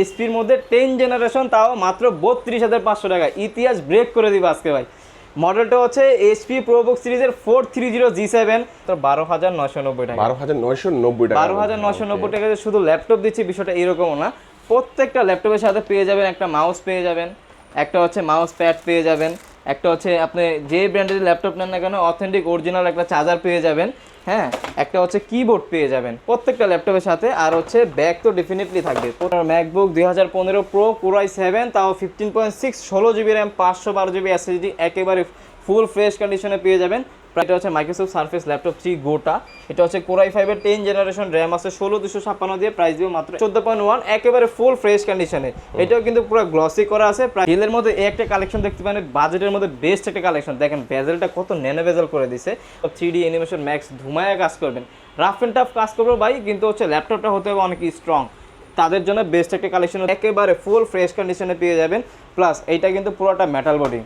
এসপির মধ্যে ten generation তাও মাত্র বত্রিশ হাজার পাঁচশো টাকা। ইতিহাস ব্রেক করে দিবে আজকে ভাই। মডেলটা হচ্ছে এইচপি প্রোবুক সিরিজের four three zero G seven তো বারো হাজার নশো নব্বই টাকা। বারো হাজার নয়শো নব্বই টাকা। বারো হাজার নশো নব্বই টাকা শুধু ল্যাপটপ দিচ্ছি বিষয়টা এরকমও না। প্রত্যেকটা ল্যাপটপের সাথে পেয়ে যাবেন একটা মাউস পেয়ে যাবেন একটা হচ্ছে মাউস প্যাড পেয়ে যাবেন একটা হচ্ছে আপনি যে ব্র্যান্ডের ল্যাপটপ নেন না কেন অথেন্টিক অরিজিনাল একটা চার্জার পেয়ে যাবেন। হ্যাঁ একটা হচ্ছে কিবোর্ড পেয়ে যাবেন। প্রত্যেকটা ল্যাপটপের সাথে, আর হচ্ছে ব্যাগ তো ডেফিনেটলি থাকবে। ম্যাকবুক দুই হাজার পনেরো প্রো কোরাই সেভেন তাও ফিফটিন পয়েন্ট সিক্স ষোলো জিবি র্যাম পাঁচশো বারো জিবি এসএসডি একেবারে ফুল ফ্রেশ কন্ডিশনে পেয়ে যাবেন। এটা হচ্ছে মাইক্রোসফট সার্ফেস ল্যাপটপ থ্রি গোটা এটা হচ্ছে কোরাই ফাইভের টেন জেনারেশন র্যাম আছে ষোলো দুশো ছাপ্পান্ন দিয়ে প্রাইস দিব মাত্র চোদ্দ পয়েন্ট ওয়ান একেবারে ফুল ফ্রেশ কন্ডিশনে এটাও কিন্তু পুরো গ্লসি করা আছে। ডিলের মধ্যে এই একটা কালেকশন দেখতে পারেন বাজেটের মধ্যে বেস্ট একটা কালেকশন দেখেন ভেজেলটা কত ন্যানো ভেজেল করে দিছে। থ্রি ডি অ্যানিমেশন ম্যাক্স ধুমায়া কাজ করবেন। রাফ অ্যান্ড টাফ কাজ করব ভাই কিন্তু হচ্ছে ল্যাপটপটা হতে হবে অনেক স্ট্রং তাদের জন্য বেস্ট একটা কালেকশন একেবারে ফুল ফ্রেশ কন্ডিশনে পেয়ে যাবেন। প্লাস এইটা কিন্তু পুরোটা metal body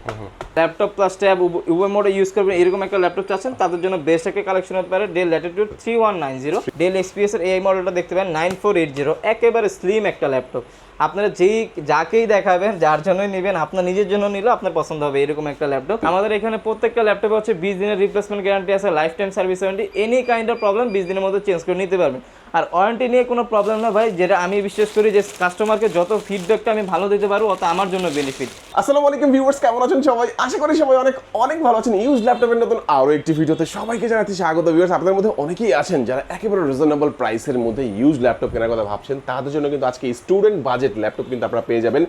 laptop plus tab উভয় মোডে ইউজ করবেন এরকম একটা ল্যাপটপ চাচ্ছেন তাদের জন্য বেস্ট একটা কালেকশন হতে পারে Dell Latitude three one nine zero Dell XPS এর এই মডেলটা দেখতে পারেন নাইন ফোর এইট জিরো একেবারে স্লিম একটা ল্যাপটপ আপনারা যেই যাকেই দেখাবেন যার জন্যই নেবেন আপনার নিজের জন্য নিলে আপনার পছন্দ হবে এরকম একটা ল্যাপটপ আমাদের এখানে প্রত্যেকটা ল্যাপটপে হচ্ছে বিশ দিনের রিপ্লেসমেন্ট গ্যারান্টি আছে life time service warranty any kind of problem বিশ দিনের মধ্যে চেঞ্জ করে নিতে পারবেন। আর ওয়ারেন্টি নিয়ে কোনো প্রবলেম না ভাই, যেটা আমি বিশ্বাস করি যে কাস্টমারকে যত ফিডব্যাকটা আমি ভালো দিতে পারব, অত আমার জন্য বেনিফিট আসসালামু আলাইকুম ভিউয়ার্স কেমন আছেন সবাই? আশা করি সবাই অনেক অনেক ভালো আছেন। ইউজ ল্যাপটপের নতুন আরও একটি ভিডিওতে সবাইকে জানাচ্ছি স্বাগত। ভিউয়ার্স আপনাদের মধ্যে অনেকেই আছেন যারা একেবারে রিজনেবল প্রাইসের মধ্যে ইউজ ল্যাপটপ কেনার কথা ভাবছেন। তাদের জন্য কিন্তু আজকে স্টুডেন্ট বাজেট ল্যাপটপ কিন্তু আপনারা পেয়ে যাবেন।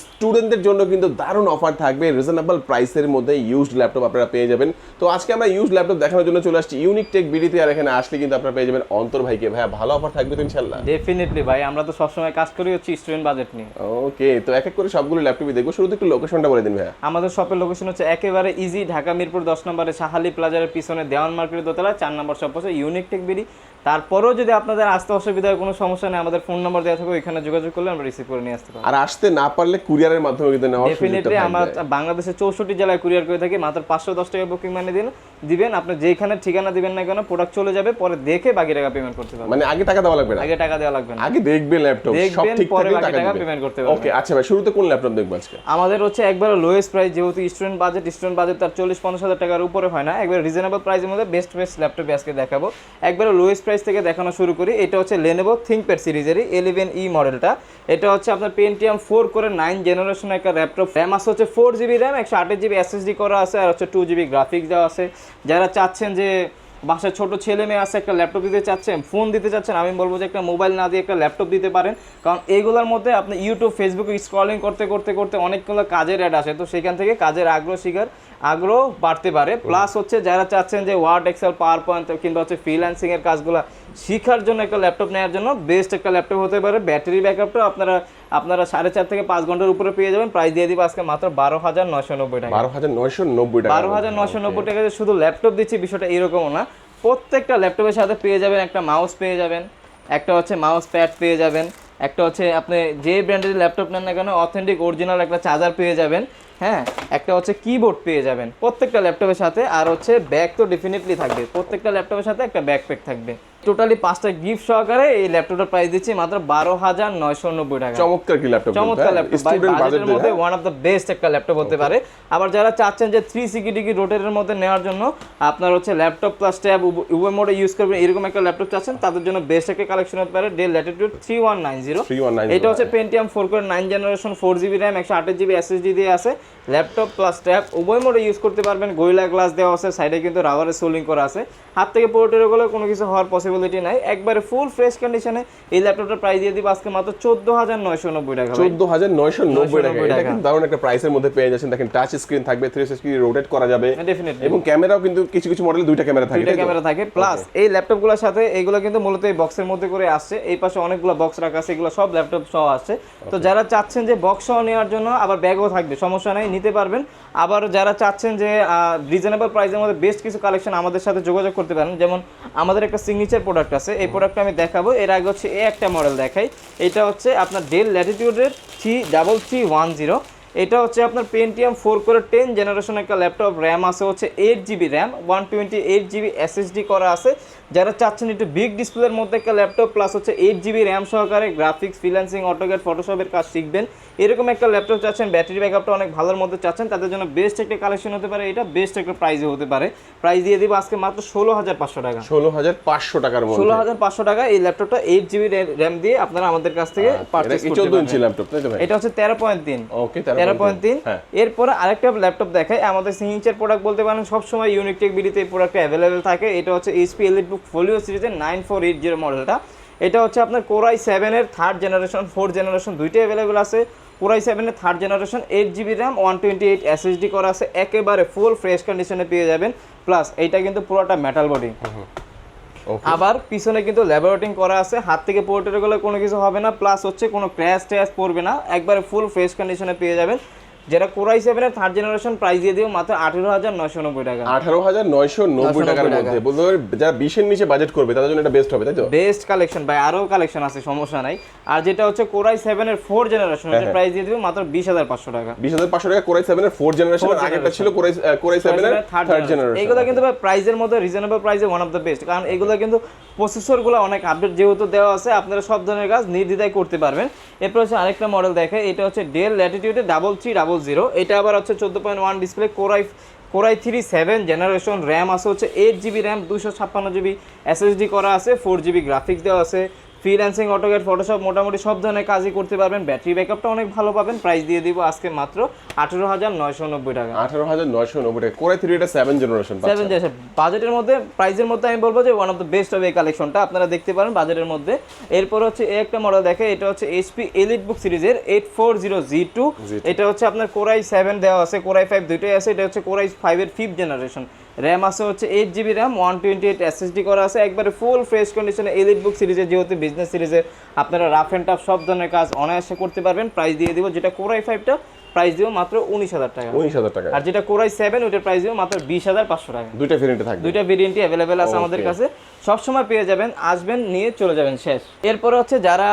স্টুডেন্টদের জন্য কিন্তু দারুণ অফার থাকবে। রিজনেবল প্রাইসের মধ্যে ইউজড ল্যাপটপ আপনারা পেয়ে যাবেন। তো আজকে আমরা ইউজ ল্যাপটপ দেখানোর জন্য চলে আসছি। ইউনিক টেক বিডিতে আর এখানে আসলে কিন্তু আপনারা পেয়ে যাবেন অন্তর ভাইকে। ভাইয়া, ভালো অফার থাকবে তো ইনশাল্লাহ ডেফিনেটলি ভাই আমরা তো সবসময় কাজ করি হচ্ছে স্টুডেন্ট বাজেট নিয়ে। ওকে তো এক এক করে সবগুলো ল্যাপটপই দেখব। শুরুতে একটু লোকেশনটা বলে দিন ভাই আমাদের শপের লোকেশন হচ্ছে একেবারে ইজি ঢাকা মিরপুর দশ নম্বরে সাহালি প্লাজারের পিছনে দেওয়ান মার্কেটের দোতলা চার নম্বর শপ হচ্ছে ইউনিক টেক বিডি তারপরেও যদি আপনাদের আসতে অসুবিধা হয় কোনো সমস্যা নেই আমাদের ফোন নম্বর দেওয়া থাকবে ওইখানে যোগাযোগ করলে আমরা রিসিভ করে নিয়ে আসতে পারব। আর আসতে না পারলে কুরিয়ারের মাধ্যমে কিন্তু সুযোগটা ডেফিনেটলি আমরা। বাংলাদেশের চৌষট্টি জেলায় কুরিয়ার করে থাকি মাত্র পাঁচশো দশ টাকা বুকিং মানে দিন দিবেন আপনি যেখানে ঠিকানা দিবেন না কেন প্রোডাক্ট চলে যাবে পরে দেখে বাকি টাকা পেমেন্ট করতে পারবেন। মানে আগে টাকা দেওয়া লাগবে না? আগে টাকা দেওয়া লাগবে না। আগে দেখবে ল্যাপটপ সব ঠিক পরে থাকলে টাকা টাকা দিবে করতে পারবেন। ওকে আচ্ছা ভাই শুরুতে কোন ল্যাপটপ দেখব আজকে? আমাদের হচ্ছে একবার লোয়েস্ট প্রাইস যেহেতু স্টুডেন্ট বাজেট স্টুডেন্ট বাজেট তার চল্লিশ পঞ্চাশ হাজার টাকার উপরে হয় না একবার রিজনেবল প্রাইসের মধ্যে বেস্ট বেস্ট ল্যাপটপ আজকে দেখাবো। একবার লোয়েস্ট প্রাইস থেকে দেখানো শুরু করি, এটা হচ্ছে লেনেভো থিঙ্কপ্যাড সিরিজেরই এলিভেন ই মডেলটা এটা হচ্ছে আপনার পেন্টিয়াম ফোর করে নাইন জেনারেশন একটা ল্যাপটপ র্যাম আছে হচ্ছে ফোর জিবি র্যাম একশো আটের জিবি এসএসডি করা আছে, আর হচ্ছে টু জিবি গ্রাফিক্স দেওয়া আছে। যারা চাচ্ছেন যে বাসায় ছোট ছেলে মেয়ে আছে, একটা ল্যাপটপ দিতে চাচ্ছেন ফোন দিতে চাচ্ছেন, আমি বলব যে একটা মোবাইল না দিয়ে একটা ল্যাপটপ দিতে পারেন। কারণ এইগুলোর মধ্যে আপনি ইউটিউব ফেসবুকে স্ক্রলিং করতে করতে করতে অনেকগুলো কাজের অ্যাড আসে তো সেখান থেকে কাজের আগ্রহ শিকার, আগ্রহ বাড়তে পারে। প্লাস হচ্ছে যারা চাচ্ছেন যে ওয়ার্ড এক্সেল পাওয়ার পয়েন্ট কিংবা হচ্ছে ফ্রিল্যান্সিংয়ের কাজগুলো শেখার জন্য একটা ল্যাপটপ নেওয়ার জন্য বেস্ট একটা ল্যাপটপ হতে পারে। ব্যাটারি ব্যাকআপটা আপনারা আপনারা সাড়ে চার থেকে পাঁচ ঘণ্টার উপরে পেয়ে যাবেন। প্রাইস দিয়ে দিব আজকে মাত্র বারো হাজার নয়শো নব্বই টাকা। বারো হাজার নয়শো নব্বই টাকা। বারো হাজার নশো নব্বই টাকা শুধু ল্যাপটপ দিচ্ছি বিষয়টা এরকমও না। প্রত্যেকটা ল্যাপটপের সাথে পেয়ে যাবেন একটা মাউস পেয়ে যাবেন একটা হচ্ছে মাউস প্যাড পেয়ে যাবেন একটা হচ্ছে আপনি যে ব্র্যান্ডের ল্যাপটপ নেন না কেন অথেন্টিক অরিজিনাল একটা চার্জার পেয়ে যাবেন হ্যাঁ? একটা হচ্ছে কিবোর্ড পেয়ে যাবেন প্রত্যেকটা ল্যাপটপের সাথে আর হচ্ছে ব্যাগ তো ডেফিনেটলি থাকবে। প্রত্যেকটা ল্যাপটপের সাথে একটা ব্যাকপ্যাক থাকবে। টোটালি পাঁচটা গিফট সহকারে এই ল্যাপটপটার প্রাইস দিচ্ছি মাত্র বারো হাজার নয়শো নব্বই টাকা। চমৎকার কি ল্যাপটপ চমৎকার ল্যাপটপ মধ্যে ওয়ান অফ দ্য বেস্ট একটা ল্যাপটপ হতে পারে। আবার যারা চাচ্ছেন যে থ্রি সিকি ডিগ্রি রোটের মধ্যে নেওয়ার জন্য আপনার হচ্ছে ল্যাপটপ প্লাস ট্যাব উভয় মোডে ইউজ করবেন এরকম একটা ল্যাপটপ চাচ্ছেন তাদের জন্য বেস্ট একটা কালেকশন হতে পারে Dell Latitude three one nine zero এটা হচ্ছে পেন্টিয়াম ফোর করে nine generation four GB RAM একশো আটের জিবি এসএসডি দিয়ে আছে। ল্যাপটপ প্লাস ট্যাব উভয় মোডে ইউজ করতে পারবেন। গোয়েলা গ্লাস দেওয়া আছে সাইডে কিন্তু রাবারের সোলিং করা আছে। হাত থেকে পোর্টের গেলে কোনো কিছু হওয়ার পসিবিলিটি নাই। একবারে ফুল ফ্রেশ কন্ডিশনে এই ল্যাপটপটার প্রাইস দিয়ে দিব আজকে মাত্র চোদ্দ হাজার নয়শো নব্বই টাকা ভাই। চোদ্দ হাজার নয়শো নব্বই টাকা। 990 এটা কিন্তু দারুণ একটা প্রাইসের মধ্যে পেয়ে যাচ্ছেন। দেখেন টাচ স্ক্রিন থাকবে থ্রি সিক্সটি রোটেট করা যাবে। ডেফিনেটলি এবং ক্যামেরাও কিন্তু কিছু কিছু মডেলে দুইটা ক্যামেরা থাকে দুইটা ক্যামেরা থাকে। প্লাস এই ল্যাপটপগুলোর সাথে এগুলো কিন্তু মূলত এই বক্সের মধ্যে করে আসছে। এই পাশে অনেকগুলো বক্স রাখা আছে এগুলো সব ল্যাপটপ সহ আসছে। তো যারা চাচ্ছেন যে বক্স সহ নেওয়ার জন্য আবার ব্যাগও থাকবে সমস্যা নাই নিতে পারবেন। আবার যারা চাচ্ছেন যে রিজনেবল প্রাইসের মধ্যে বেস্ট কিছু কালেকশন আমাদের সাথে যোগাযোগ করতে পারেন। যেমন আমাদের একটা সিগনেচার প্রোডাক্ট আছে। এই প্রোডাক্টটা আমি দেখাবো। এর আগে হচ্ছে এ একটা মডেল দেখাই। এটা হচ্ছে আপনার Dell ল্যাটিটিউডের three double three one zero এটা হচ্ছে আপনার পেন্টিয়াম ফোর করে টেন জেনারেশন একটা ল্যাপটপ র্যাম আছে হচ্ছে eight GB RAM one twenty eight GB SSD করা আছে। যারা চাচ্ছেন একটু বিগ ডিসপ্লের মধ্যে একটা ল্যাপটপ প্লাস হচ্ছে এইট জিবি র্যাম সহকারে গ্রাফিক্স ফ্রিল্যান্সিং অটোক্যাড ফটোশপের কাজ শিখবেন। এরকম একটা ল্যাপটপ চাচ্ছেন ব্যাটারি ব্যাকআপটা অনেক ভালোর মধ্যে চাচ্ছেন তাদের জন্য বেস্ট একটা কালেকশন হতে পারে এটা বেস্ট একটা প্রাইজে হতে পারে। প্রাইস দিয়ে দিব আজকে মাত্র ষোলো হাজার পাঁচশো টাকা। ষোলো হাজার পাঁচশো টাকার ষোলো হাজার পাঁচশো টাকা এই ল্যাপটপটা এইট জিবি র্যাম দিয়ে আপনারা আমাদের কাছ থেকে পারচেস চোদ্দ ইঞ্চি ল্যাপটপ এটা হচ্ছে তেরো পয়েন্ট তিন। ওকে তেরো পয়েন্ট তিন। হ্যাঁ। এরপরে আরেকটা ল্যাপটপ দেখায় আমাদের সিগনেচার প্রোডাক্ট বলতে পারেন সবসময় ইউনিক টেক বিডিতে এই প্রোডাক্টটা অ্যাভেলেবেল থাকে। এটা হচ্ছে এইচপি এলিট বুক ফোলিও সিরিজের নাইন ফোর এইট জিরো মডেলটা এটা হচ্ছে আপনার কোরাই সেভেনের থার্ড জেনারেশন ফোর জেনারেশন দুইটাই অ্যাভেলেবেল আছে। কোরাই সেভেনের third generation eight GB RAM one twenty eight SSD করা আছে। একেবারে ফুল ফ্রেশ কন্ডিশনে পেয়ে যাবেন। প্লাস এইটা কিন্তু পুরোটা মেটাল বডি আবার পিছনে কিন্তু ল্যাবরেটিং করা আছে, হাত থেকে পোর্টের গেলে কোনো কিছু হবে না প্লাস হচ্ছে কোনো ক্র্যাশ ট্র্যাশ পড়বে না, একবারে ফুল ফ্রেশ কন্ডিশনে পেয়ে যাবেন। যেটা কোরাই সেভেনের থার্ড জেনারেশন প্রাইস দিয়ে দিও মাত্র আঠেরো হাজার নয়শো নব্বই টাকা। আঠারো হাজার নয়শো নব্বই টাকার মধ্যে। বলতে পারি যারা বিশের নিচে বাজেট করবে তাদের জন্য এটা বেস্ট হবে তাই তো? বেস্ট কালেকশন ভাই আরও কালেকশন আছে সমস্যা নাই। আর যেটা হচ্ছে কোরাই সেভেনের ফোর জেনারেশন হ্যাঁ, এটা হ্যাঁ। প্রাইস দিয়ে দিও মাত্র বিশ হাজার পাঁচশো টাকা। বিশ হাজার পাঁচশো টাকা কোরাই সেভেনের ফোর জেনারেশন আগেরটা ছিল কোরাই কোরাই সেভেনের থার্ড জেনারেশন এগুলো কিন্তু প্রাইজের মধ্যে রিজনেবল প্রাইসে ওয়ান অফ দ্য বেস্ট কারণ এগুলো কিন্তু প্রসেসরগুলো অনেক আপডেট যেহেতু দেওয়া আছে, আপনারা সব ধরনের কাজ নির্দ্বিধায় করতে পারবেন। এরপর হচ্ছে আরেকটা মডেল দেখে, এটা হচ্ছে ডেল ল্যাটিটিউডে ডাবল থ্রি ডাবল জিরো এটা আবার হচ্ছে চোদ্দ point one display core i core i three seven generation RAM আছে, হচ্ছে এইট জিবি র্যাম দুশো ছাপ্পান্ন জিবি এসএসডি করা আছে ফোর জিবি গ্রাফিক্স দেওয়া আছে। ফ্রিল্যান্সিং অটোগেট ফটোশপ মোটামুটি সব ধরনের কাজই করতে পারবেন। ব্যাটারি ব্যাকআপটা অনেক ভালো পাবেন। প্রাইস দিয়ে দিব আজকে মাত্র আঠেরো হাজার নয়শো নব্বই টাকা। আঠারো হাজার নয়শো নব্বই টাকা। কোরাই থ্রি এটা সেভেন জেনারেশন সেভেন জেনারেশন বাজেটের মধ্যে প্রাইসের মধ্যে আমি বলব যে ওয়ান অফ দ্য বেস্ট হবে এই কালেকশনটা আপনারা দেখতে পারেন বাজেটের মধ্যে। এরপর হচ্ছে এই একটা মডেল দেখে এটা হচ্ছে এইচপি এলিট বুক সিরিজের eight four zero G two এটা হচ্ছে আপনার কোরাই সেভেন দেওয়া আছে কোরাই ফাইভ দুইটাই আছে এটা হচ্ছে কোরাই ফাইভের ফিফথ জেনারেশন র্যাম আছে হচ্ছে eight GB RAM one twenty eight SSD করা আছে। একবারে ফুল ফ্রেশ কন্ডিশনে এলিট বুক সিরিজের যেহেতু বিজনেস সিরিজে আপনারা রাফ অ্যান্ড টাফ সব ধরনের কাজ অনায়াসে করতে পারবেন। প্রাইস দিয়ে দিব যেটা কোরাই ফাইভটা প্রাইস দিব মাত্র উনিশ হাজার টাকা। উনিশ হাজার টাকা। আর যেটা কোরাই সেভেন ওইটার প্রাইস দিব মাত্র বিশ হাজার পাঁচশো টাকা। দুইটা ভেরিয়েন্টে থাকবে। দুইটা ভেরিয়েন্টই অ্যাভেলেবেল আছে আমাদের. কাছে। সবসময় পেয়ে যাবেন আসবেন নিয়ে চলে যাবেন শেষ। এরপরে হচ্ছে যারা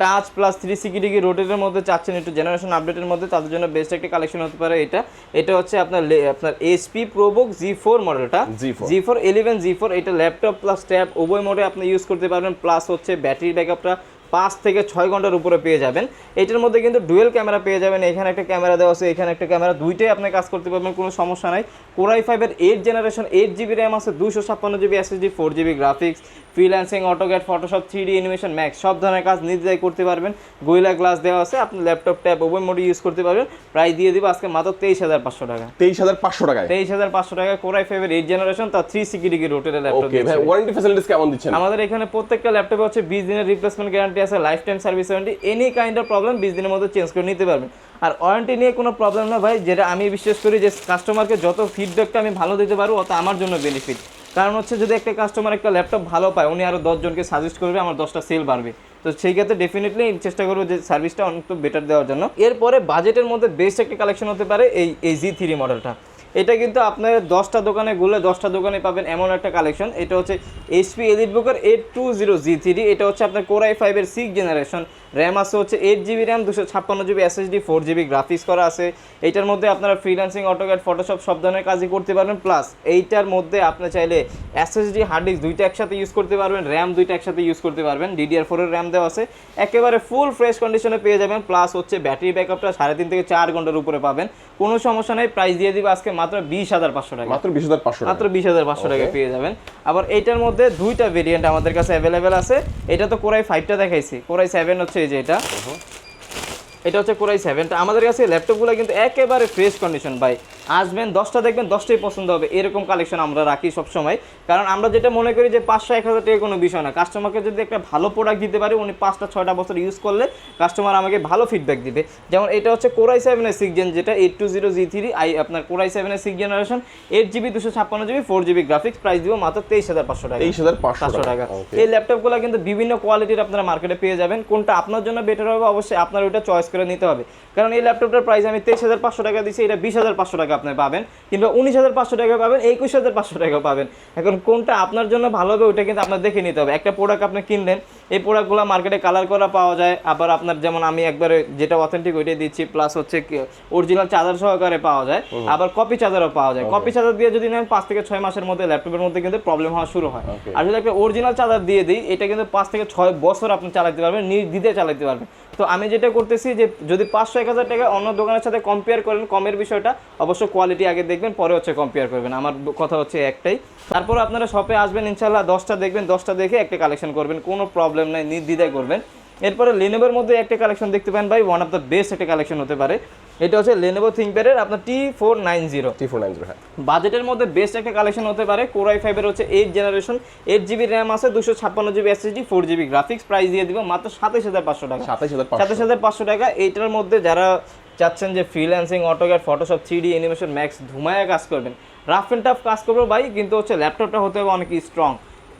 touch plus three sixty degree রোটের মধ্যে চাচ্ছেন একটু জেনারেশন আপডেটের মধ্যে তাদের জন্য বেস্ট একটা কালেকশন হতে পারে এটা। এটা হচ্ছে আপনার আপনার এসপি প্রোবুক জি ফোর মডেলটা G4 G four eleven G four এটা ল্যাপটপ প্লাস ট্যাব উভয় মোডে আপনি ইউজ করতে পারবেন প্লাস হচ্ছে ব্যাটারি ব্যাকআপটা পাঁচ থেকে ছয় ঘণ্টার উপরে পেয়ে যাবেন। এটার মধ্যে কিন্তু ডুয়েল ক্যামেরা পেয়ে যাবেন। এখানে একটা ক্যামেরা দেওয়া আছে, এখানে একটা ক্যামেরা। দুইটাই আপনি কাজ করতে পারবেন, কোনো সমস্যা নাই। কোরাই ফাইভের eight generation eight GB RAM আছে দুশো ছাপ্পান্ন GB SSD four GB graphics freelancing AutoCAD Photoshop three D animation max সব ধরনের কাজ নির্দ্বিধায় করতে পারবেন। গোয়েলা গ্লাস দেওয়া আছে আপনি ল্যাপটপ ট্যাব উভয় মোডে ইউজ করতে পারবেন। প্রাইস দিয়ে দিব আজকে মাত্র তেইশ হাজার পাঁচশো টাকা। তেইশ হাজার পাঁচশো টাকায়? তেইশ হাজার পাঁচশো টাকা কোরাই ফাইভের এইট জেনারেশন তার থ্রি ডিগ্রি রোটের ল্যাপটপ ভাই ওয়ারেন্টি ফ্যাসিলিটিস কেমন দিচ্ছেন? আমাদের এখানে প্রত্যেকটা ল্যাপটপে হচ্ছে বিশ দিনের রিপ্লেসমেন্ট গ্যারান্টি আছে life time service warranty any kind of problem বিশ দিনের মধ্যে চেঞ্জ করে নিতে পারবেন। আর ওয়ারেন্টি নিয়ে কোনো প্রবলেম না ভাই যেটা আমি বিশ্বাস করি যে কাস্টমারকে যত ফিডব্যাকটা আমি ভালো দিতে পারব অত আমার জন্য বেনিফিট কারণ হচ্ছে যদি একটা কাস্টমার একটা ল্যাপটপ ভালো পায়, উনি আরও দশজনকে সাজেস্ট করবে, আমার দশটা সেল বাড়বে। তো সেই ক্ষেত্রে ডেফিনেটলি চেষ্টা করব যে সার্ভিসটা অনেক বেটার দেওয়ার জন্য। এরপরে বাজেটের মধ্যে বেস্ট একটা কালেকশন হতে পারে এই এই জি থ্রি মডেলটা এটা কিন্তু আপনার দশটা দোকানে ঘুরলে দশটা দোকানে পাবেন এমন একটা কালেকশন এটা হচ্ছে এইচপি এলিট বুকের eight two zero G three এটা হচ্ছে আপনার কোরাই ফাইভের সিক্স জেনারেশন র্যাম আছে হচ্ছে এইট জিবি র্যাম দুশো ছাপ্পান্ন GB SSD four GB graphics করা আছে। এইটার মধ্যে আপনারা ফ্রিল্যান্সিং অটোক্যাট ফটোশপ সব ধরনের কাজই করতে পারবেন। প্লাস এইটার মধ্যে আপনি চাইলে এসএসডি হার্ড ডিস্ক দুইটা একসাথে ইউজ করতে পারবেন র্যাম দুইটা একসাথে ইউজ করতে পারবেন। ডিডিআর ফোরের র্যাম দেওয়া আছে। একেবারে ফুল ফ্রেশ কন্ডিশনে পেয়ে যাবেন। প্লাস হচ্ছে ব্যাটারি ব্যাকআপটা সাড়ে তিন থেকে চার ঘণ্টার উপরে পাবেন। কোনো সমস্যা নেই প্রাইস দিয়ে দিবে আজকে মাত্র বিশ হাজার পাঁচশো টাকা। মাত্র বিশ হাজার পাঁচশো টাকা। মাত্র বিশ হাজার পাঁচশো টাকা পেয়ে যাবেন। আবার এইটার মধ্যে দুইটা ভেরিয়েন্ট আমাদের কাছে অ্যাভেলেবেল আছে। এটা তো কোরাই ফাইভটা দেখাইছি। কোরাই সেভেন হচ্ছে এই যে এটা। এটা হচ্ছে কোরাই সেভেনটা আমাদের কাছে ল্যাপটপগুলো কিন্তু একেবারে ফ্রেশ কন্ডিশন ভাই। আসবেন দশটা দেখবেন দশটাই পছন্দ হবে। এরকম কালেকশন আমরা রাখি সবসময়। কারণ আমরা যেটা মনে করি যে পাঁচশো এক হাজার টাকা কোনো বিষয় না। কাস্টমারকে যদি একটা ভালো প্রোডাক্ট দিতে পারি উনি পাঁচটা ছয়টা বছর ইউজ করলে কাস্টমার আমাকে ভালো ফিডব্যাক দিবে। যেমন এটা হচ্ছে কোরাই সেভেনের সিক্স জেন যেটা eight two zero G three I আপনার কোরাই সেভেনের সিক্স জেনারেশন এইট জিবি দুশো ছাপ্পান্ন GB four GB graphics price দিব মাত্র তেইশ হাজার পাঁচশো টাকা। তেইশ হাজার পাঁচশো টাকা. এই ল্যাপটপগুলো কিন্তু বিভিন্ন কোয়ালিটির আপনারা মার্কেটে পেয়ে যাবেন। কোনটা আপনার জন্য বেটার হবে অবশ্যই আপনার ওইটা চয়েস করে নিতে হবে। কারণ এই ল্যাপটপটার প্রাইস আমি তেইশ হাজার পাঁচশো টাকা দিচ্ছি এটা বিশ হাজার পাঁচশো টাকা আপনি পাবেন কিংবা উনিশ হাজার পাঁচশো টাকা পাবেন একুশ হাজার পাঁচশো টাকা পাবেন। এখন কোনটা আপনার জন্য ভালো হবে ওটা কিন্তু আপনার দেখে নিতে হবে। একটা প্রোডাক্ট আপনি কিনলেন এই প্রোডাক্টগুলো মার্কেটে কালার করা পাওয়া যায়। আবার আপনার যেমন আমি একবারে যেটা অথেন্টিক ওইটাই দিচ্ছি প্লাস হচ্ছে অরিজিনাল চার্জার সহকারে পাওয়া যায় আবার কপি চার্জারও পাওয়া যায়। কপি চার্জার দিয়ে যদি নেন পাঁচ থেকে ছয় মাসের মধ্যে ল্যাপটপের মধ্যে কিন্তু প্রবলেম হওয়া শুরু হয়. আর যদি একটা অরিজিনাল চার্জার দিয়ে দিই এটা কিন্তু পাঁচ থেকে ছয় বছর আপনি চালাতে পারবেন নির্দ্বিধায় চালাতে পারবেন। তো আমি যেটা করতেছি যে যদি পাঁচশো এক হাজার টাকা অন্য দোকানের সাথে কম্পেয়ার করেন কমের বিষয়টা অবশ্য কোয়ালিটি আগে দেখবেন পরে হচ্ছে কম্পেয়ার করবেন। আমার কথা হচ্ছে একটাই। তারপর আপনারা শপে আসবেন ইনশাল্লাহ দশটা দেখবেন দশটা দেখে একটা কালেকশন করবেন কোনো প্রবলেম নাই নির্দ্বিধায় করবেন। এরপরে লেনোভোর মধ্যে একটা কালেকশন দেখতে পান ভাই ওয়ান অফ দ্য বেস্ট একটা কালেকশন হতে পারে। এটা হচ্ছে লেনোভো থিঙ্কপ্যাডের আপনার T four nine zero T four nine zero হ্যাঁ। বাজেটের মধ্যে বেস্ট একটা কালেকশন হতে পারে কোরাই ফাইভের হচ্ছে eight generation eight GB RAM আছে দুশো ছাপ্পান্ন GB S SSD four GB graphics price দিয়ে দিব মাত্র সাতাইশ হাজার পাঁচশো টাকা। হাজার পাঁচশো। হাজার পাঁচশো টাকা এইটার মধ্যে যারা চাচ্ছেন যে freelancing AutoCAD Photoshop three D animation max ধুমায়া কাজ করবেন। রাফ অ্যান্ড টাফ কাজ করব ভাই কিন্তু হচ্ছে ল্যাপটপটা হতে হবে অনেক স্ট্রং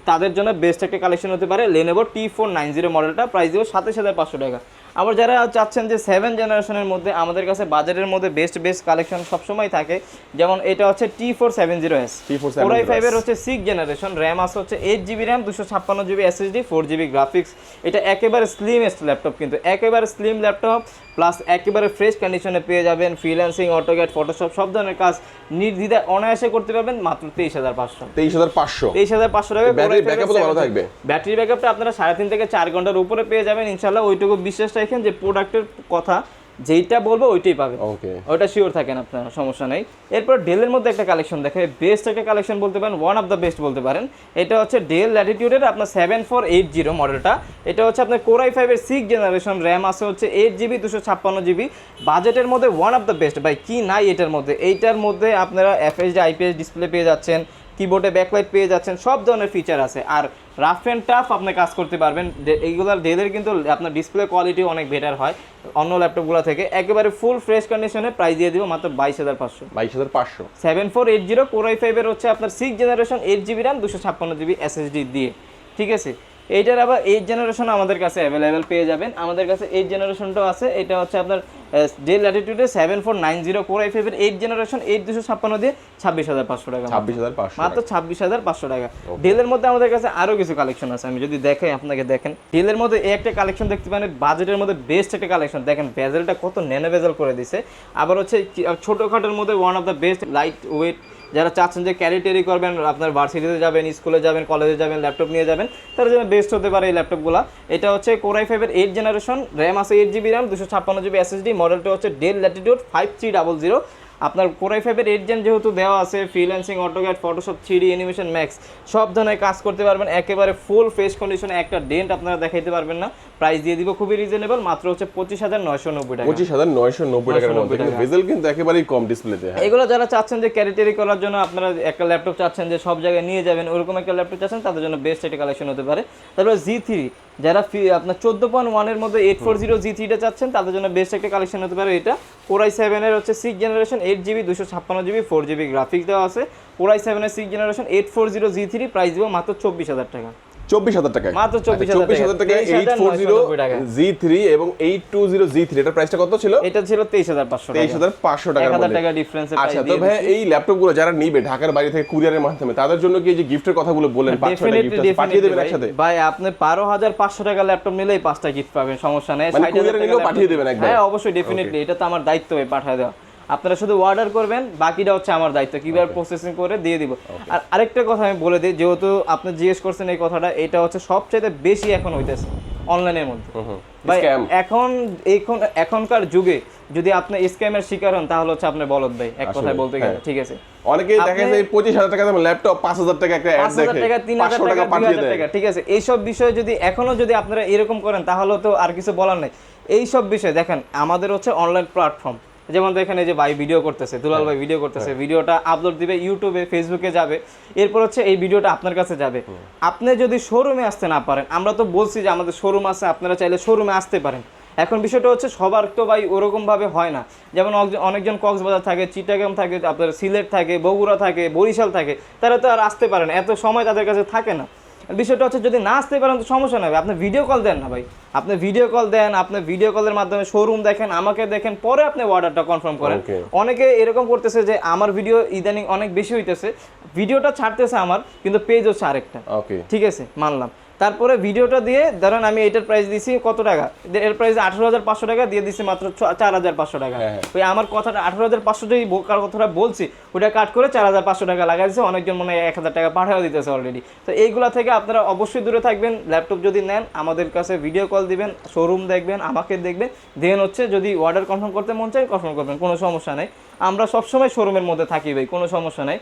তাদের জন্য বেস্ট একটা কালেকশন হতে পারে Lenovo T four nine zero মডেলটা প্রাইস দেবো সাতাশ হাজার পাঁচশো টাকা। আবার যারা চাচ্ছেন যে সেভেন জেনারেশনের মধ্যে আমাদের কাছে বাজারের মধ্যে বেস্ট বেস্ট কালেকশন সবসময় থাকে যেমন এটা হচ্ছে T four seven zero S T470S core i ফাইভের হচ্ছে সিক্স জেনারেশন র্যাম আছে হচ্ছে এইট জিবি র্যাম দুশো ছাপ্পান্ন GB SSD four GB graphics এটা একেবারে স্লিমেস্ট ল্যাপটপ কিন্তু একেবারে স্লিম ল্যাপটপ প্লাস একেবারে ফ্রেশ কন্ডিশনে পেয়ে যাবেন ফ্রিল্যান্সিং অটোগ্যাট ফটোশপ সব ধরনের কাজ নির্দ্বিধায় অনায়াসে করতে পারবেন মাত্র তেইশ হাজার পাঁচশো। তেইশ হাজার পাঁচশো। তেইশ হাজার পাঁচশো টাকা ভালো থাকবে। ব্যাটারি ব্যাকআপটা আপনারা সাড়ে তিন থেকে চার ঘণ্টার উপরে পেয়ে যাবেন। ইনশাল্লাহ ওইটুকু বিশ্বাস রাখেন যে প্রোডাক্টের কথা যেইটা বলব ওইটাই পাবেন। ওকে ওটা শিওর থাকেন আপনার সমস্যা নেই। এরপর ডেলের মধ্যে একটা কালেকশন দেখে বেস্ট একটা কালেকশন বলতে পারেন ওয়ান অফ দ্য বেস্ট বলতে পারেন। এটা হচ্ছে ডেল ল্যাটিটিউডের আপনার সেভেন ফোর এইট জিরো মডেলটা এটা হচ্ছে আপনার কোরাই ফাইভের সিক্স জেনারেশন র্যাম আছে হচ্ছে এইট জিবি দুশো ছাপ্পান্ন জিবি বাজেটের মধ্যে ওয়ান অফ দ্য বেস্ট ভাই কি নাই এটার মধ্যে? এইটার মধ্যে আপনারা এফএসডি আইপিএস ডিসপ্লে পেয়ে যাচ্ছেন কিবোর্ডে ব্যাকলাইট পেয়ে যাচ্ছেন সব ধরনের ফিচার আছে। আর রাফ অ্যান্ড টাফ আপনি কাজ করতে পারবেন। এইগুলার ডেলের কিন্তু আপনার ডিসপ্লে কোয়ালিটি অনেক বেটার হয়। অন্য ল্যাপটপগুলো থেকে একেবারে ফুল ফ্রেশ কন্ডিশনে প্রাইস দিয়ে দিব মাত্র বাইশ হাজার পাঁচশো। বাইশ হাজার পাঁচশো। Seven four eight zero core i ফাইভের হচ্ছে আপনার six generation eight GB RAM দুশো ছাপ্পান্ন জিবি এসএসডি দিয়ে। ঠিক আছে? এইটার আবার এইট জেনারেশন আমাদের কাছে অ্যাভেলেবেল পেয়ে যাবেন। আমাদের কাছে এইট জেনারেশনটাও আছে। এটা হচ্ছে আপনার Dell ল্যাটিটিউডে seven four nine zero core i ফাইভের এইট জেনারেশন এইট দুশো ছাপ্পান্ন দিয়ে ছাব্বিশ হাজার পাঁচশো টাকা। ছাব্বিশ হাজার পাঁচশো মাত্র ছাব্বিশ হাজার পাঁচশো টাকা। ডেলের মধ্যে আমাদের কাছে আরও কিছু কালেকশন আছে। আমি যদি দেখাই আপনাকে দেখেন। ডেলের মধ্যে এই একটা কালেকশন দেখতে পারেন বাজেটের মধ্যে বেস্ট একটা কালেকশন দেখেন ভেজেলটা কত ন্যানো ভেজেল করে দিছে। আবার হচ্ছে ছোটোখাটোর মধ্যে one of the best light weight যারা চাচ্ছেন যে ক্যারি টেরি করবেন, আপনার ভার্সিটিতে যাবেন স্কুলে যাবেন কলেজে যাবেন ল্যাপটপ নিয়ে যাবেন, তার জন্য বেস্ট হতে পারে এই ল্যাপটপগুলো এটা হচ্ছে কোরাই ফাইভের এইট জেনারেশন র্যাম আছে এইট জিবি র্যাম দুশো ছাপ্পান্ন জিবি এসএসডি মডেলটা হচ্ছে Dell Latitude five three double zero আপনার কোরাই ফাইভের এইট জেন যেহেতু দেওয়া আছে freelancing AutoCAD Photoshop three animation max সব ধরনের কাজ করতে পারবেন। একেবারে ফুল ফেস কন্ডিশনে একটা ডেন্ট আপনারা দেখাইতে পারবেন না। প্রাইস দিয়ে দিব খুবই রিজনেবল মাত্র হচ্ছে পঁচিশ হাজার নয়শো নব্বই টাকা। পঁচিশ হাজার নয়শো নব্বই টাকার মধ্যে। 990 টাকা। ভেজেল কিন্তু একেবারেই কম ডিসপ্লেতে হ্যাঁ। এগুলো যারা চাচ্ছেন যে ক্যারিটারি করার জন্য আপনারা একটা ল্যাপটপ চাচ্ছেন যে সব জায়গায় নিয়ে যাবেন ওরকম একটা ল্যাপটপ চাচ্ছেন তাদের জন্য বেস্ট একটা কালেকশন হতে পারে। তারপর জি থ্রি যারা ফি- আপনার চোদ্দ পয়েন্ট ওয়ানের মধ্যে এইট ফোর জিরো জি থ্রিটা চাচ্ছেন তাদের জন্য বেস্ট একটা কালেকশন হতে পারে এটা। ওরাই সেভেনের হচ্ছে সিক্স জেনারেশন এইট জিবি দুশো ছাপ্পান্ন জিবি ফোর জিবি গ্রাফিক্স দেওয়া আছে। ওরাই সেভেনের six generation eight four zero G three price দেবো মাত্র চব্বিশ হাজার টাকা। চব্বিশ হাজার টাকা মাত্র চব্বিশ হাজার টাকা টাকা, eight four zero G three এবং eight two zero G three এটার প্রাইসটা কত ছিল? এটা ছিল তেইশ হাজার পাঁচশো তেইশ হাজার পাঁচশো মধ্যে। টাকা ডিফারেন্স আচ্ছা তো ভাই এই ল্যাপটপগুলো যারা নিবে ঢাকার বাইরে থেকে কুরিয়ারের মাধ্যমে তাদের জন্য কি যে গিফটের কথাগুলো বললেন গিফট পাঠিয়ে দেবেন একসাথে? ভাই আপনি বারো হাজার পাঁচশো টাকা ল্যাপটপ নিলেই পাঁচটা গিফট পাবেন সমস্যা নেই। মানে 60,000 courier টাকা নিলেও পাঠিয়ে দেবেন একদম? হ্যাঁ অবশ্যই ডেফিনেটলি এটা তো আমার দায়িত্ব ভাই পাঠিয়ে দেওয়া। আপনারা শুধু অর্ডার করবেন বাকিটা হচ্ছে আমার দায়িত্ব। কীভাবে প্রসেসিং করে দিয়ে দিব। আর আরেকটা কথা আমি বলে দিই যেহেতু আপনি জিজ্ঞেস করছেন এই কথাটা এটা হচ্ছে সবচেয়ে বেশি এখন হইতেছে অনলাইনের মধ্যে। ভাই এখন এখন এখনকার যুগে যদি আপনি স্ক্যামের শিকার হন তাহলে হচ্ছে আপনার বলদ ভাই এক কথায় বলতে গেলে হ্যাঁ। ঠিক আছে। অনেকেই দেখা আপনি- যায় পঁচিশ হাজার টাকা দাম ল্যাপটপ পাঁচ হাজার টাকা একটা অ্যাড দেখে টাকা তিন হাজার টাকা দুই পাঠিয়ে হাজার দেয়। টাকা ঠিক আছে। এইসব বিষয়ে যদি এখনও যদি আপনারা এরকম করেন তাহলে তো আর কিছু বলার নেই। এইসব বিষয়ে দেখেন আমাদের হচ্ছে অনলাইন প্ল্যাটফর্ম যেমন দেখেন এই যে ভাই ভিডিও করতেছে দুলাল ভাই ভিডিও করতেছে ভিডিওটা আপলোড দিবে ইউটিউবে ফেসবুকে যাবে। এরপর হচ্ছে এই ভিডিওটা আপনার কাছে যাবে। আপনি যদি শোরুমে আসতে না পারেন আমরা তো বলছি যে আমাদের শোরুম আছে আপনারা চাইলে শোরুমে আসতে পারেন। এখন বিষয়টা হচ্ছে সবার তো ভাই ওরকম ভাবে হয় না। যেমন অনেকজন- কক্সবাজার থাকে চিটাগাং থাকে আপনার সিলেট থাকে বগুড়া থাকে বরিশাল থাকে তারা তো আর আসতে পারে না। এত সময় তাদের কাছে থাকে না। বিষয়টা হচ্ছে যদি না আসতে পারেন তো সমস্যা নেই আপনি ভিডিও কল দেন না ভাই। আপনি ভিডিও কল দেন আপনি ভিডিও কলের মাধ্যমে শোরুম দেখেন আমাকে দেখেন পরে আপনি অর্ডারটা কনফার্ম করেন। অনেকে এরকম করতেছে যে আমার ভিডিও ইদানিং অনেক বেশি হইতেছে। ভিডিওটা ছাড়তেছে আমার কিন্তু পেজ হচ্ছে আরেকটা ঠিক আছে? মানলাম। তারপরে ভিডিওটা দিয়ে ধরেন আমি এটার প্রাইস দিছি কত টাকা? এর প্রাইস আঠারো হাজার পাঁচশো টাকা দিয়ে দিছি মাত্র চার হাজার পাঁচশো টাকা। হ্যাঁ, হ্যাঁ। ওই আমার কথাটা আঠারো হাজার পাঁচশো যেই কথাটা বলছি ওটা কাট করে চার হাজার পাঁচশো টাকা লাগাই দিচ্ছে অনেকজন মনে হয় এক হাজার টাকা পাঠাও দিতেছে অলরেডি তো এইগুলা থেকে আপনারা অবশ্যই দূরে থাকবেন ল্যাপটপ যদি নেন আমাদের কাছে ভিডিও কল দিবেন শোরুম দেখবেন আমাকে দেখবেন দেন হচ্ছে যদি অর্ডার কনফার্ম করতে মন চায় কনফার্ম করবেন কোনো সমস্যা নেই। আমরা সবসময় শোরুমের মধ্যে থাকি ভাই কোনো সমস্যা নেই।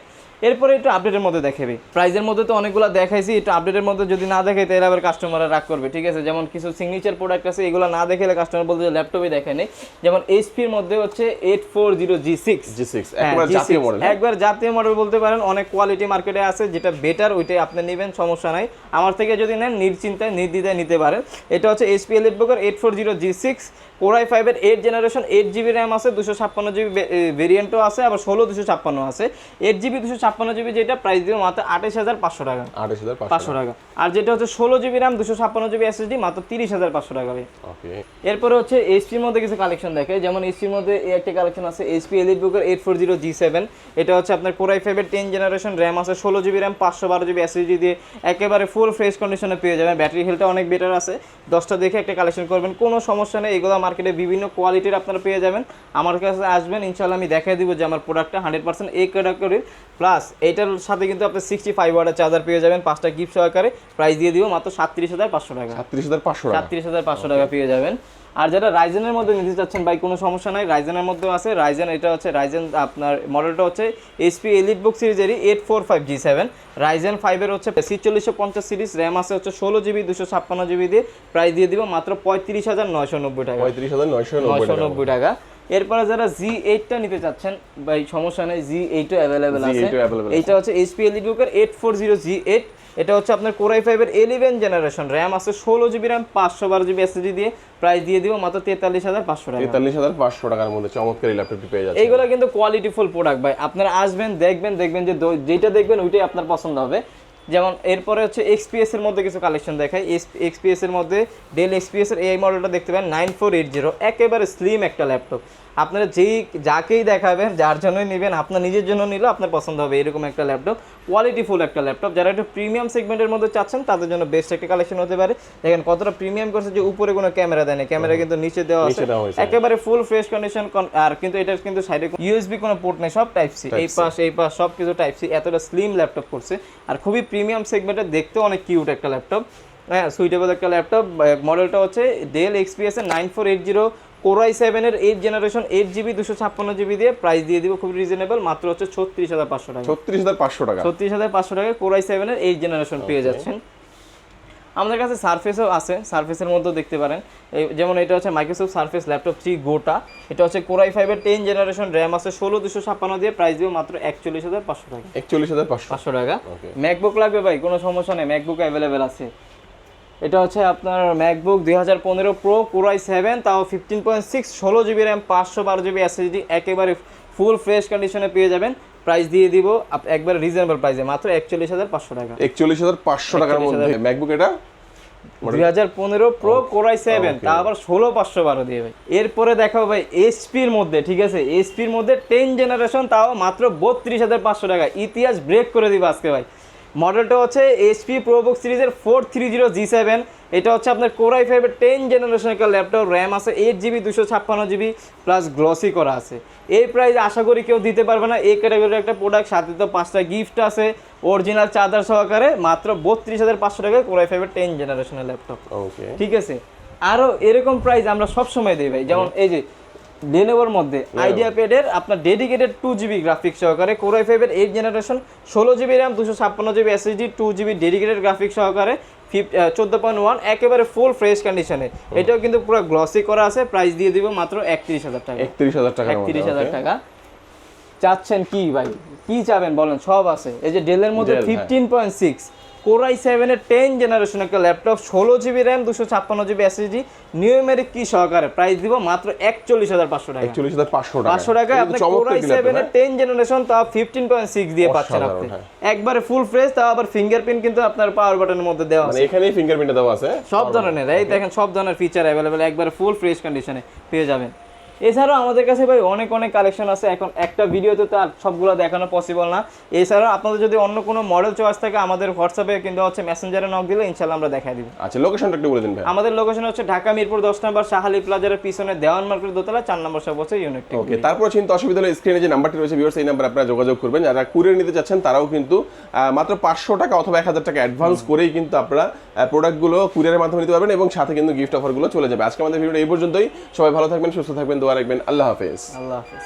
এরপরে একটু আপডেটের মধ্যে দেখাবে প্রাইজের মধ্যে তো অনেকগুলো দেখাইছি একটু আপডেটের মধ্যে যদি না দেখাই তাহলে আবার কাস্টমাররা রাগ করবে ঠিক আছে? যেমন কিছু সিগনেচার প্রোডাক্ট আছে এগুলো না দেখালে কাস্টমার বলতে ল্যাপটপে দেখেনি। যেমন এইচপির মধ্যে হচ্ছে eight four zero G six G six একবার জাতীয় মডেল একবার জাতীয় মডেল বলতে পারেন অনেক কোয়ালিটি মার্কেটে আছে যেটা বেটার ওইটাই আপনি নেবেন সমস্যা নাই। আমার থেকে যদি নেন নির্চিন্তায় নির্দ্বিধায় নিতে পারেন। এটা হচ্ছে এইচপি এলিট বুকের eight four zero G six core i ফাইভের eight generation eight GB RAM আছে দুশো ছাপ্পান্ন জিবি ভেরিয়েন্টও আছে আবার ষোলো দুশো ছাপ্পান্ন আছে। এইট জিবি দুশো ছাপ্পান্ন জিবি যেটা প্রাইস দিব মাত্র আঠাশ হাজার পাঁচশো টাকা। আঠাশ হাজার পাঁচশো টাকা। আর যেটা হচ্ছে ষোলো জিবি র্যাম দুশো ছাপ্পান্ন জিবি এস এসএসডি মাত্র তিরিশ হাজার পাঁচশো টাকা এরপরে হচ্ছে এইচপির মধ্যে কিছু কালেকশন দেখে যেমন এইচপির মধ্যে এই একটা কালেকশন আছে এইচপি এলিট বুকের eight four zero G seven এটা হচ্ছে আপনার কোরাই ফাইভের টেন জেনারেশন র্যাম আছে ষোলো জিবি র্যাম পাঁচশো বারো জিবি এসএসডি দিয়ে একেবারে ফুল ফ্রেশ কন্ডিশনে পেয়ে যাবেন। ব্যাটারি হেলথটা অনেক বেটার আছে। দশটা দেখে একটা কালেকশন করবেন কোনো সমস্যা নেই এগুলো মার্কেটে বিভিন্ন কোয়ালিটির আপনারা পেয়ে যাবেন। আমার কাছে আসবেন ইনশাল্লাহ আমি দেখাই দিব যে আমার প্রোডাক্টটা হান্ড্রেড পার্সেন্ট এই ক্যাটাগরির প্লাস এটার সাথে কিন্তু আপনি সিক্সটি ফাইভ ওয়ার্ডের চার্জার পেয়ে যাবেন পাঁচটা গিফট সহকারে। প্রাইস দিয়ে দিব মাত্র সাতত্রিশ হাজার পাঁচশো টাকা। সাতত্রিশ হাজার পাঁচশো টাকা। সাতত্রিশ হাজার পাঁচশো টাকা পেয়ে যাবেন। আর যারা রাইজেনের মধ্যে নিতে চাচ্ছেন ভাই কোনো সমস্যা নাই। রাইজেনের মধ্যেও আছে। রাইজেন এটা হচ্ছে রাইজেন আপনার মডেলটা হচ্ছে এইচপি এলিট বুক সিরিজেরই eight four five G seven Ryzen ফাইভের হচ্ছে ছিচল্লিশশো পঞ্চাশ সিরিজ র্যাম আছে হচ্ছে ষোলো জিবি দুশো ছাপ্পান্ন জিবি দিয়ে। প্রাইস দিয়ে দিব মাত্র পঁয়ত্রিশ হাজার নয়শো নব্বই টাকা। পঁয়ত্রিশ হাজার নয়শো নব্বই নয়শো টাকা। নব্বই টাকা এরপরে যারা জি এইটটা নিতে চাচ্ছেন ভাই সমস্যা নেই জি এইটও অ্যাভেলেবেল আছে। Z8 available আছে। এইটা হচ্ছে এইচপি এলইডি বুকের eight four zero G eight এটা হচ্ছে আপনার কোরাই ফাইভের ইলেভেন জেনারেশন র্যাম আছে ষোলো জিবি র্যাম পাঁচশো বারো জিবি এসএসডি দিয়ে প্রাইস দিয়ে দিব মাত্র তেতাল্লিশ হাজার পাঁচশো টাকা। তেতাল্লিশ হাজার পাঁচশো টাকার মধ্যে চমৎকার ল্যাপটপটি পেয়ে যাচ্ছে এইগুলো কিন্তু কোয়ালিটিফুল প্রোডাক্ট ভাই। আপনারা আসবেন দেখবেন দেখবেন যে যেটা দেখবেন ওইটাই আপনার পছন্দ হবে। যেমন এরপরে হচ্ছে এক্সপিএস এর মধ্যে কিছু কালেকশন দেখাই। এক্সপিএস এর মধ্যে ডেল এক্সপিএস এর এই মডেলটা দেখতে পাবেন নাইন ফোর এইট জিরো একেবারে স্লিম একটা ল্যাপটপ আপনারা যেই যাকেই দেখাবেন যার জন্যই নেবেন আপনার নিজের জন্য নিলেও আপনার পছন্দ হবে এরকম একটা ল্যাপটপ কোয়ালিটিফুল একটা ল্যাপটপ। যারা একটু প্রিমিয়াম সেগমেন্টের মধ্যে চাচ্ছেন তাদের জন্য বেস্ট একটা কালেকশন হতে পারে। দেখেন কতটা প্রিমিয়াম করছে যে উপরে কোনো ক্যামেরা দেয় না ক্যামেরা কিন্তু নিচে দেওয়া আছে। একেবারে ফুল ফ্রেশ কন্ডিশন আর কিন্তু এটার কিন্তু সাইডে ইউএসবি কোনো পোর্ট নেই সব টাইপ সি এই। পাশ এই পাশ সব কিছু টাইপ সি এতটা স্লিম ল্যাপটপ করছে। আর খুবই প্রিমিয়াম সেগমেন্টে দেখতেও অনেক কিউট একটা ল্যাপটপ হ্যাঁ সুইটেবল একটা ল্যাপটপ মডেলটা হচ্ছে Dell XPS nine four eight zero core i সেভেনের এইট জেনারেশন এইট জিবি দুশো ছাপ্পান্ন জিবি দিয়ে প্রাইস দিয়ে দিব খুব রিজনেবল মাত্র হচ্ছে ছত্রিশ হাজার পাঁচশো টাকা। ছত্রিশ হাজার পাঁচশো টাকা। ছত্রিশ হাজার পাঁচশো টাকায় কোরাই সেভেনের এইট জেনারেশন পেয়ে যাচ্ছেন। আমাদের কাছে সারফেসও আছে সারফেসের মধ্যেও দেখতে পারেন। এই যেমন এটা হচ্ছে মাইক্রোসফট সারফেস ল্যাপটপ থ্রি গোটা এটা হচ্ছে কোরাই ফাইভের টেন জেনারেশন র্যাম আছে ষোলো দুশো ছাপ্পান্ন দিয়ে প্রাইস দিব মাত্র একচল্লিশ হাজার পাঁচশো টাকা। একচল্লিশ হাজার পাঁচশো। টাকা। ম্যাকবুক লাগবে ভাই কোনো সমস্যা নেই ম্যাকবুক অ্যাভেলেবেল আছে। এটা হচ্ছে আপনার ম্যাকবুক দুই হাজার পনেরো প্রো কোরাই সেভেন তাও ফিফটিন পয়েন্ট সিক্স ষোলো জিবি র্যাম পাঁচশো বারো জিবি এসএসডি একেবারে ফুল ফ্রেশ কন্ডিশনে পেয়ে যাবেন। প্রাইস দিয়ে দিব একবার রিজনেবল প্রাইসে মাত্র একচল্লিশ হাজার পাঁচশো টাকা। একচল্লিশ হাজার পাঁচশো টাকার মধ্যে ম্যাকবুক এটা? দুই হাজার পনেরো প্রো কোরাই সেভেন তা আবার ষোলো পাঁচশো বারো দিয়ে ভাই। এরপরে দেখাও ভাই এসপির মধ্যে ঠিক আছে? এসপির মধ্যে টেন জেনারেশন তাও মাত্র বত্রিশ হাজার পাঁচশো টাকা। ইতিহাস ব্রেক করে দিব আজকে ভাই। মডেলটা হচ্ছে এসপি প্রোবুক সিরিজের four three zero G seven এটা হচ্ছে আপনার কোরাই ফাইভের টেন জেনারেশন একটা ল্যাপটপ র্যাম আছে এইট জিবি দুশো ছাপ্পান্ন জিবি প্লাস গ্লসি করা আছে। এই প্রাইস আশা করি কেউ দিতে পারবে না। এই ক্যাটাগরির একটা প্রোডাক্ট সাথে তো পাঁচটা গিফট আছে। অরিজিনাল চার্জার সহকারে মাত্র বত্রিশ হাজার পাঁচশো টাকায় কোরাই ফাইভের টেন জেনারেশনের ল্যাপটপ ওকে ঠিক আছে? আরও এরকম প্রাইস আমরা সব সময় দিই ভাই। যেমন এই যে লেনোভোর মধ্যে আইডিয়া প্যাডের আপনার ডেডিকেটেড টু জিবি গ্রাফিক্স সহকারে কোরাই ফাইভের এইট জেনারেশন ষোলো জিবি র্যাম দুশো ছাপ্পান্ন GB SSD two GB dedicated graphics সহকারে চোদ্দ পয়েন্ট ওয়ান একেবারে ফুল ফ্রেশ কন্ডিশনে এটাও কিন্তু পুরো গ্লসি করা আছে প্রাইস দিয়ে দিব মাত্র একত্রিশ হাজার টাকা। একত্রিশ হাজার টাকা একত্রিশ হাজার টাকা। চাচ্ছেন কি ভাই? কি চাবেন বলেন? সব আছে। এই যে ডেলের মধ্যে। Fifteen point six core i সেভেনের টেন জেনারেশন একটা ল্যাপটপ ষোলো জিবি র্যাম দুশো ছাপ্পান্ন জিবি এসএসডি নিউমেরিক কি সহকারে। প্রাইস দিব মাত্র একচল্লিশ হাজার পাঁচশো টাকা। একচল্লিশ হাজার পাঁচশো টাকা। পাঁচশো টাকায় আপনি কোরাই সেভেনের টেন জেনারেশন তাও ফিফটিন পয়েন্ট সিক্স দিয়ে পাচ্ছেন আপনি। হ্যাঁ। একবারে ফুল ফ্রেশ তাও আবার ফিঙ্গারপ্রিন্ট কিন্তু আপনার পাওয়ার বাটনের মধ্যে দেওয়া মানে আছে। এখানেই ফিঙ্গারপ্রিন্ট দেওয়া আছে সব ধরনের এই দেখেন সব ধরনের ফিচার অ্যাভেলেবেল একবারে ফুল ফ্রেশ কন্ডিশনে পেয়ে যাবেন। এছাড়াও আমাদের কাছে ভাই অনেক অনেক কালেকশন আছে। এখন একটা ভিডিওতে তো আর সবগুলো দেখানো পসিবল না। এছাড়াও আপনাদের যদি অন্য কোনো মডেল চয়েস থাকে আমাদের হোয়াটসঅ্যাপে কিন্তু হচ্ছে মেসেঞ্জারে নক দিলে ইনশাল্লাহ আমরা দেখাই দিব। আচ্ছা লোকেশনটা একটু বলে দিন ভাই। আমাদের লোকেশন হচ্ছে ঢাকা মিরপুর দশ নম্বর শাহালি প্লাজারের পিছনে দেওয়ান মার্কেট দোতলা চার নম্বর সব হচ্ছে ইউনিট ওকে তারপর চিন্তা অসুবিধা হলে স্ক্রিনে যে নাম্বারটি রয়েছে ভিউয়ার্স এই নাম্বার আপনারা যোগাযোগ করবেন। যারা কুরিয়ার নিতে চাচ্ছেন তারাও কিন্তু মাত্র পাঁচশো টাকা অথবা এক হাজার টাকা অ্যাডভান্স করেই কিন্তু আপনারা প্রোডাক্টগুলো কুরিয়ারের মাধ্যমে নিতে পারবেন এবং সাথে কিন্তু গিফট অফারগুলো চলে যাবে। আজকে আমাদের ভিডিও এই পর্যন্তই। সবাই ভালো থাকবেন সুস্থ থাকবেন। দোয়া রাখবেন। আল্লাহ হাফেজ। আল্লাহ হাফিজ।